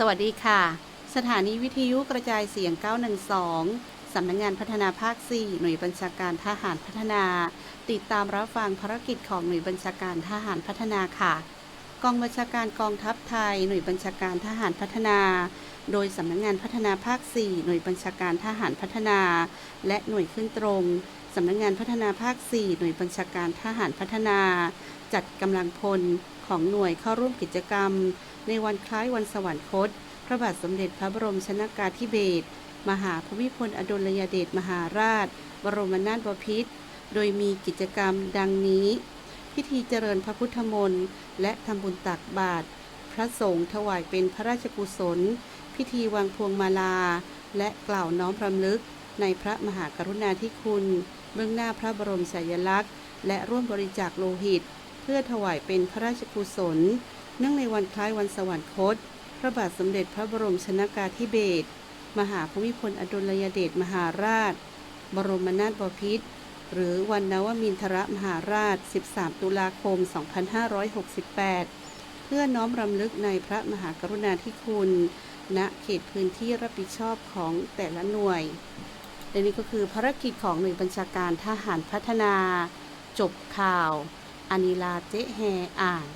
สวัสดีค่ะ สถานีวิทยุกระจายเสียง 912 สำนักงงานพัฒนาภาค 4 หน่วยบัญชาการทหารพัฒนา ติดตามรับฟังภารกิจของหน่วยบัญชาการทหารพัฒนาค่ะ กองบัญชาการกองทัพไทย หน่วยบัญชาการทหารพัฒนา โดยสำนักงงานพัฒนาภาค 4 หน่วยบัญชาการทหารพัฒนา และหน่วยขึ้นตรง สำนักงงานพัฒนาภาค 4 หน่วยบัญชาการทหารพัฒนา จัดกำลังพลของหน่วยเข้าร่วมกิจกรรม ในวันคล้ายวันสวรรคต พระบาทสมเด็จพระบรมชนากาธิเบศรมหาภูมิพลอดุลยเดชมหาราช บรมนาถบพิตรโดยมีกิจกรรมดังนี้ พิธีเจริญพระพุทธมนต์และทำบุญตักบาตรพระสงฆ์ถวายเป็นพระราชกุศล พิธีวางพวงมาลา และกล่าวน้อมรำลึกในพระมหากรุณาธิคุณ เบื้องหน้าพระบรมฉายาลักษณ์ และร่วมบริจาคโลหิต เพื่อถวายเป็นพระราชกุศล เนื่องในวันคล้ายวันสวรรคต พระบาทสมเด็จพระบรมชนากาธิเบศรมหาภูมิพลอดุลยเดชมหาราช บรมนาถบพิตรหรือวันนวมินทรมหาราช 13 ตุลาคม 2568 เพื่อน้อมรำลึกในพระมหากรุณาธิคุณ ณ เขตพื้นที่รับผิดชอบของแต่ละหน่วย และนี่ก็คือภารกิจของหน่วยบัญชาการทหารพัฒนา จบข่าวอานิลาเจ๊แฮอ่าน